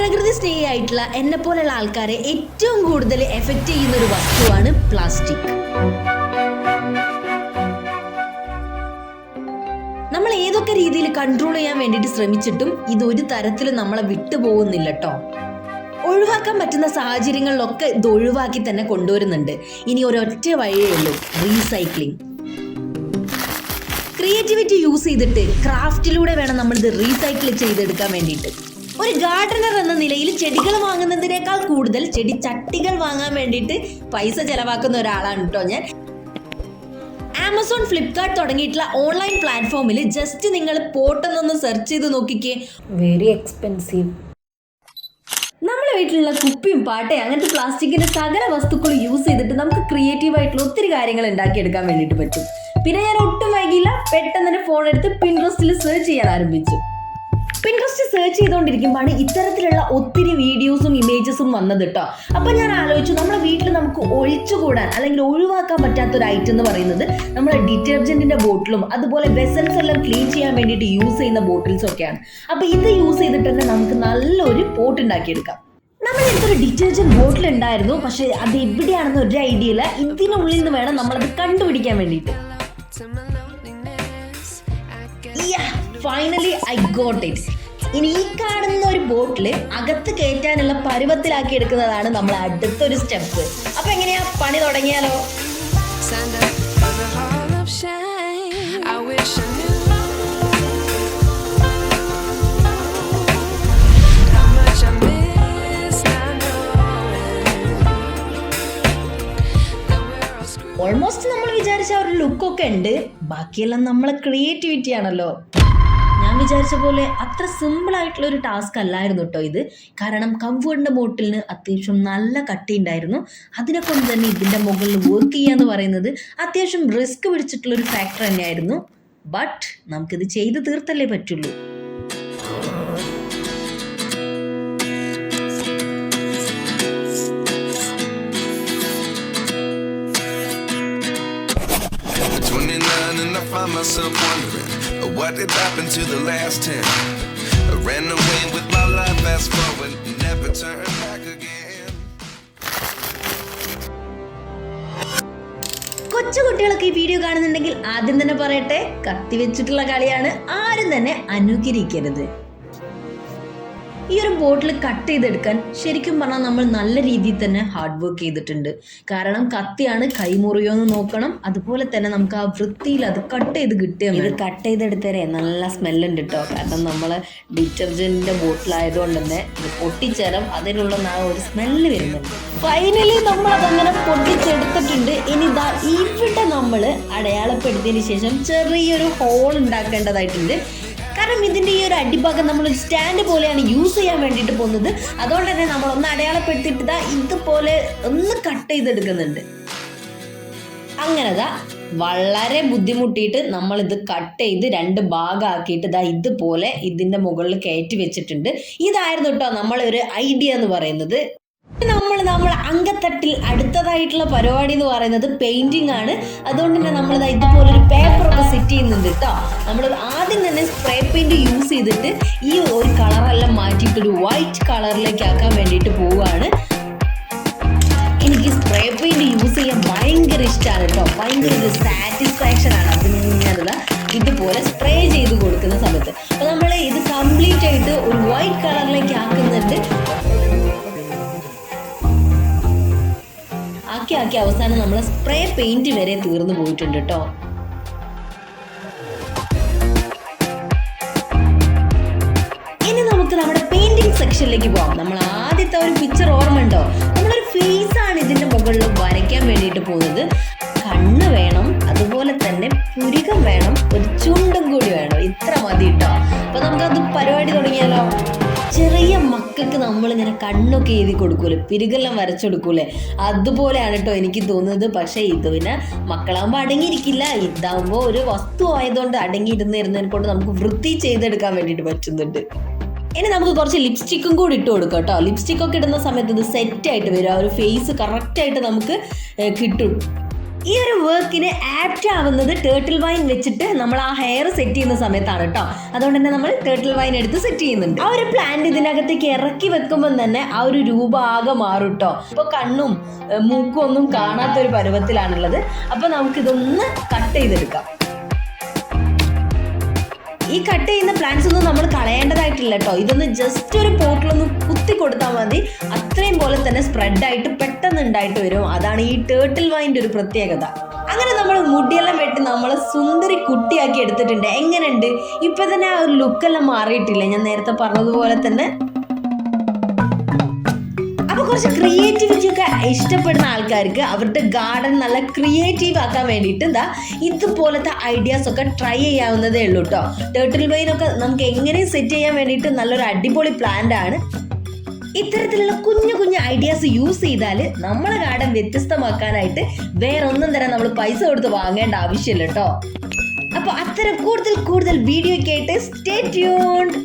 പ്രകൃതി സ്നേഹിയായിട്ടുള്ള എന്നെ പോലെയുള്ള ആൾക്കാരെ ഏറ്റവും കൂടുതൽ എഫക്റ്റ് ചെയ്യുന്ന ഒരു വസ്തുവാണ് പ്ലാസ്റ്റിക് നമ്മൾ ഏതൊക്കെ രീതിയിൽ കൺട്രോൾ ചെയ്യാൻ വേണ്ടിയിട്ട് ശ്രമിച്ചിട്ടും ഇത് ഒരു തരത്തിലും നമ്മളെ വിട്ടുപോകുന്നില്ല കേട്ടോ ഒഴിവാക്കാൻ പറ്റുന്ന സാഹചര്യങ്ങളിലൊക്കെ ഇത് ഒഴിവാക്കി തന്നെ കൊണ്ടുവരുന്നുണ്ട്. ഇനി ഒരൊറ്റ വഴിയേ ഉള്ളൂ റീസൈക്ലിംഗ് ക്രിയേറ്റിവിറ്റി യൂസ് ചെയ്തിട്ട് ക്രാഫ്റ്റിലൂടെ വേണം നമ്മൾ ഇത് റീസൈക്കിൾ ചെയ്തെടുക്കാൻ വേണ്ടിയിട്ട്. ഒരു ഗാർഡനർ എന്ന നിലയിൽ ചെടികൾ വാങ്ങുന്നതിനേക്കാൾ കൂടുതൽ ചെടി ചട്ടികൾ വാങ്ങാൻ വേണ്ടിയിട്ട് പൈസ ചെലവാക്കുന്ന ഒരാളാണ് കേട്ടോ ഞാൻ. ആമസോൺ ഫ്ലിപ്കാർട്ട് തുടങ്ങിയിട്ടുള്ള ഓൺലൈൻ പ്ലാറ്റ്ഫോമിൽ ജസ്റ്റ് നിങ്ങൾ പോട്ടെന്നൊന്ന് സെർച്ച് ചെയ്ത് നോക്കിക്കേ. വെരി എക്സ്പെൻസീവ് നമ്മുടെ വീട്ടിലുള്ള കുപ്പിയും പാട്ടയും അങ്ങനത്തെ പ്ലാസ്റ്റിക്കിന്റെ സകല വസ്തുക്കളും യൂസ് ചെയ്തിട്ട് നമുക്ക് ക്രിയേറ്റീവ് ആയിട്ടുള്ള ഒത്തിരി കാര്യങ്ങൾ ഉണ്ടാക്കിയെടുക്കാൻ വേണ്ടിയിട്ട് പറ്റും. പിന്നെ ഞാൻ ഒട്ടും വൈകിയില്ല പെട്ടെന്ന് തന്നെ ഫോൺ എടുത്ത് പിൻട്രസ്റ്റിൽ സെർച്ച് ചെയ്യാൻ ആരംഭിച്ചു. പിൻട്രസ്റ്റ് സെർച്ച് ചെയ്തുകൊണ്ടിരിക്കുമ്പോഴാണ് ഇത്തരത്തിലുള്ള ഒത്തിരി വീഡിയോസും ഇമേജസും വന്നത് കേട്ടോ അപ്പൊ ഞാൻ ആലോചിച്ചു നമ്മുടെ വീട്ടിൽ നമുക്ക് ഒഴിച്ചുകൂടാൻ അല്ലെങ്കിൽ ഒഴിവാക്കാൻ പറ്റാത്ത ഒരു ഐറ്റം എന്ന് പറയുന്നത് നമ്മുടെ ഡിറ്റർജന്റിന്റെ ബോട്ടിലും അതുപോലെ വെസൽസ് എല്ലാം ക്ലീൻ ചെയ്യാൻ വേണ്ടിയിട്ട് യൂസ് ചെയ്യുന്ന ബോട്ടിൽസ് ഒക്കെയാണ്. അപ്പൊ ഇത് യൂസ് ചെയ്തിട്ട് തന്നെ നമുക്ക് നല്ലൊരു പോട്ട് ഉണ്ടാക്കിയെടുക്കാം. നമ്മുടെ അടുത്തൊരു ഡിറ്റർജന്റ് ബോട്ടിൽ ഉണ്ടായിരുന്നു. പക്ഷേ അത് എവിടെയാണെന്ന് ഒരു ഐഡിയ ഇല്ല. ഇതിനുള്ളിൽ നിന്ന് വേണം നമ്മളത് കണ്ടുപിടിക്കാൻ വേണ്ടിയിട്ട്. ഫൈനലി ഐ ഗോട്ട് ഇറ്റ് ഇനി ഈ കാണുന്ന ഒരു ബോട്ടിൽ അകത്ത് കയറ്റാനുള്ള പരുവത്തിലാക്കി എടുക്കുന്നതാണ് നമ്മൾ അടുത്തൊരു സ്റ്റെപ്പ് അപ്പൊ എങ്ങനെയാ? പണി തുടങ്ങിയാലോ. ഓൾമോസ്റ്റ് നമ്മൾ വിചാരിച്ച ആ ഒരു ലുക്കൊക്കെ ഉണ്ട്. ബാക്കിയെല്ലാം നമ്മളെ ക്രിയേറ്റിവിറ്റി ആണല്ലോ. വിചാരിച്ച പോലെ അത്ര സിമ്പിൾ ആയിട്ടുള്ള ഒരു ടാസ്ക് അല്ലായിരുന്നു കേട്ടോ ഇത്. കാരണം കംഫർട്ടിന്റെ ബോട്ടിലിന് അത്യാവശ്യം നല്ല കട്ടി ഉണ്ടായിരുന്നു അതിനെ കൊണ്ട് തന്നെ ഇതിന്റെ മുകളിൽ വർക്ക് ചെയ്യുക എന്ന് പറയുന്നത് അത്യാവശ്യം റിസ്ക് പിടിച്ചിട്ടുള്ള ഒരു ഫാക്ടർ തന്നെയായിരുന്നു. ബട്ട് നമുക്കിത് ചെയ്ത് തീർത്തല്ലേ പറ്റുള്ളൂ. 29 and I find myself wondering uh, what did happen to the last 10. I ran away with my life, fast forward, never turn back again. കൊച്ചു കുട്ടികളൊക്കെ ഈ വീഡിയോ കാണുന്നുണ്ടെങ്കിൽ ആദ്യം തന്നെ പറയട്ടെ കത്തി വെച്ചിട്ടുള്ള കളിയാണ് ആരും തന്നെ അനുകരിക്കരുത് ഈ ഒരു ബോട്ടിൽ കട്ട് ചെയ്തെടുക്കാൻ ശരിക്കും പറഞ്ഞാൽ നമ്മൾ നല്ല രീതിയിൽ തന്നെ ഹാർഡ് വർക്ക് ചെയ്തിട്ടുണ്ട്. കാരണം കത്തിയാണ് കൈമുറിയോ എന്ന് നോക്കണം. അതുപോലെ തന്നെ നമുക്ക് ആ വൃത്തിയിൽ അത് കട്ട് ചെയ്ത് കിട്ടിയ ഇത് കട്ട് ചെയ്തെടുത്തരേ നല്ല സ്മെല്ലുണ്ട് കേട്ടോ കാരണം നമ്മൾ ഡിറ്റർജന്റിന്റെ ബോട്ടിലായതുകൊണ്ട് തന്നെ പൊട്ടിച്ചേരം അതിനുള്ള ആ ഒരു സ്മെല്ല് വരുന്നുണ്ട്. ഫൈനലി നമ്മൾ അതങ്ങനെ പൊട്ടിച്ചെടുത്തിട്ടുണ്ട്. ഇനി ഇതാ ഇവിടെ നമ്മൾ അടയാളപ്പെടുത്തിയതിന് ശേഷം ചെറിയൊരു ഹോൾ ഉണ്ടാക്കേണ്ടതായിട്ടുണ്ട്. കാരണം ഇതിന്റെ ഈ ഒരു അടിഭാഗം നമ്മൾ ഒരു സ്റ്റാൻഡ് പോലെയാണ് യൂസ് ചെയ്യാൻ വേണ്ടിയിട്ട് പോകുന്നത്. അതുകൊണ്ട് തന്നെ നമ്മൾ ഒന്ന് അടയാളപ്പെടുത്തിയിട്ട് ഇതാ ഇതുപോലെ ഒന്ന് കട്ട് ചെയ്തെടുക്കുന്നുണ്ട്. അങ്ങനെതാ വളരെ ബുദ്ധിമുട്ടിയിട്ട് നമ്മൾ ഇത് കട്ട് ചെയ്ത് രണ്ട് ഭാഗമാക്കിയിട്ട് ഇതാ ഇതുപോലെ ഇതിന്റെ മുകളിൽ കയറ്റി വെച്ചിട്ടുണ്ട്. ഇതായിരുന്നു കേട്ടോ നമ്മളൊരു ഐഡിയ എന്ന് പറയുന്നത്. നമ്മൾ നമ്മൾ അങ്കത്തട്ടിൽ അടുത്തതായിട്ടുള്ള പരിപാടി എന്ന് പറയുന്നത് പെയിന്റിംഗ് ആണ്. അതുകൊണ്ട് തന്നെ നമ്മൾ ദാ ഇതുപോലെ ഒരു പേപ്പർ ഒക്കെ സെറ്റ് ചെയ്യുന്നുണ്ട് കേട്ടോ നമ്മൾ ആദ്യം തന്നെ സ്പ്രേ പെയിന്റ് യൂസ് ചെയ്തിട്ട് ഈ ഒരു കളറെല്ലാം മാറ്റിയിട്ട് ഒരു വൈറ്റ് കളറിലേക്ക് ആക്കാൻ വേണ്ടിയിട്ട് പോവുകയാണ്. എനിക്ക് സ്പ്രേ പെയിന്റ് യൂസ് ചെയ്യാൻ ഭയങ്കര ഇഷ്ടമാണ് കേട്ടോ ഭയങ്കര ഒരു സാറ്റിസ്ഫാക്ഷൻ ആണ് അതിങ്ങനെ ഇതുപോലെ സ്പ്രേ ചെയ്ത് കൊടുക്കുന്ന സമയത്ത്. അപ്പൊ നമ്മൾ ഇത് കംപ്ലീറ്റ് ആയിട്ട് ഒരു വൈറ്റ് കളറിലേക്ക് ആക്കി ആക്കി അവസാനം നമ്മൾ സ്പ്രേ പെയിന്റ് വരെ തീർന്നു പോയിട്ടുണ്ട് കേട്ടോ ഇനി നമുക്ക് നമ്മുടെ പെയിന്റിംഗ് സെക്ഷനിലേക്ക് പോകാം നമ്മൾ ആദ്യത്തെ ഒരു പിക്ചർ ഓർമ്മ ഉണ്ടോ നമ്മളൊരു ഫേസ് ആണ് ഇതിന്റെ മുകളിൽ വരയ്ക്കാൻ വേണ്ടിയിട്ട് പോകുന്നത്. കണ്ണ് വേണം അതുപോലെ തന്നെ പുരികം വേണം ഒരു ചുണ്ടും കൂടി വേണം. ഇത്ര മതി കേട്ടോ അപ്പൊ നമുക്കത് പരിപാടി തുടങ്ങിയാലോ? ചെറിയ നമ്മൾ ഇങ്ങനെ കണ്ണൊക്കെ എഴുതി കൊടുക്കൂലേ? പിരുകെല്ലാം വരച്ചു കൊടുക്കൂലേ? അതുപോലെയാണ് കേട്ടോ എനിക്ക് തോന്നുന്നത്. പക്ഷേ ഇത് പിന്നെ മക്കളാകുമ്പോൾ അടങ്ങിയിരിക്കില്ല. ഇതാകുമ്പോൾ ഒരു വസ്തു ആയതുകൊണ്ട് അടങ്ങിയിരുന്നിരുന്നതിനെ കൊണ്ട് നമുക്ക് വൃത്തി ചെയ്തെടുക്കാൻ വേണ്ടിയിട്ട് പറ്റുന്നുണ്ട്. ഇനി നമുക്ക് കുറച്ച് ലിപ്സ്റ്റിക്കും കൂടി ഇട്ട് കൊടുക്കാം കേട്ടോ ലിപ്സ്റ്റിക് ഒക്കെ ഇടുന്ന സമയത്ത് ഇത് സെറ്റായിട്ട് വരും. ആ ഒരു ഫേസ് കറക്റ്റായിട്ട് നമുക്ക് കിട്ടും. ഈ ഒരു വർക്കിന് ആപ്റ്റ് ആവുന്നത് ടേർട്ടിൽ വൈൻ വെച്ചിട്ട് നമ്മൾ ആ ഹെയർ സെറ്റ് ചെയ്യുന്ന സമയത്താണ് കേട്ടോ അതുകൊണ്ട് തന്നെ നമ്മൾ ടേർട്ടിൽ വൈൻ എടുത്ത് സെറ്റ് ചെയ്യുന്നുണ്ട്. ആ ഒരു പ്ലാന്റ് ഇതിനകത്തേക്ക് ഇറക്കി വെക്കുമ്പോൾ തന്നെ ആ ഒരു രൂപാകെ മാറും കേട്ടോ ഇപ്പൊ കണ്ണും മൂക്കും ഒന്നും കാണാത്ത ഒരു പരുവത്തിലാണുള്ളത്. അപ്പൊ നമുക്കിതൊന്ന് കട്ട് ചെയ്തെടുക്കാം. ഈ കട്ട് ചെയ്യുന്ന പ്ലാന്റ്സ് ഒന്നും നമ്മൾ കളയേണ്ടതായിട്ടില്ല കേട്ടോ ഇതൊന്ന് ജസ്റ്റ് ഒരു പോട്ടിലൊന്ന് കുത്തി കൊടുത്താൽ മതി. അത്രയും പോലെ തന്നെ സ്പ്രെഡ് ആയിട്ട് പെട്ടെന്ന് ഉണ്ടായിട്ട് വരും. അതാണ് ഈ ടേർട്ടിൽ വൈന്റെ ഒരു പ്രത്യേകത. അങ്ങനെ നമ്മൾ മുടിയെല്ലാം വെട്ടി നമ്മൾ സുന്ദരി കുട്ടിയാക്കി എടുത്തിട്ടുണ്ട്. എങ്ങനെയുണ്ട്? ഇപ്പം തന്നെ ആ ഒരു ലുക്കെല്ലാം മാറിയിട്ടില്ല? ഞാൻ നേരത്തെ പറഞ്ഞതുപോലെ തന്നെ കുറച്ച് ക്രിയേറ്റിവിറ്റി ഒക്കെ ഇഷ്ടപ്പെടുന്ന ആൾക്കാർക്ക് അവരുടെ ഗാർഡൻ നല്ല ക്രിയേറ്റീവ് ആക്കാൻ വേണ്ടിയിട്ട് എന്താ ഇതുപോലത്തെ ഐഡിയാസ് ഒക്കെ ട്രൈ ചെയ്യാവുന്നതേ ഉള്ളൂ കേട്ടോ ടേർട്ടിൽ ഒക്കെ നമുക്ക് എങ്ങനെ സെറ്റ് ചെയ്യാൻ വേണ്ടിയിട്ട് നല്ലൊരു അടിപൊളി പ്ലാന്റ് ആണ്. ഇത്തരത്തിലുള്ള കുഞ്ഞു കുഞ്ഞു ഐഡിയാസ് യൂസ് ചെയ്താൽ നമ്മളെ ഗാർഡൻ വ്യത്യസ്തമാക്കാനായിട്ട് വേറെ ഒന്നും തന്നെ നമ്മൾ പൈസ കൊടുത്ത് വാങ്ങേണ്ട ആവശ്യമില്ല കേട്ടോ അപ്പോൾ അത്തരം കൂടുതൽ കൂടുതൽ വീഡിയോ കേട്ട് സ്റ്റേ ട്യൂൺഡ്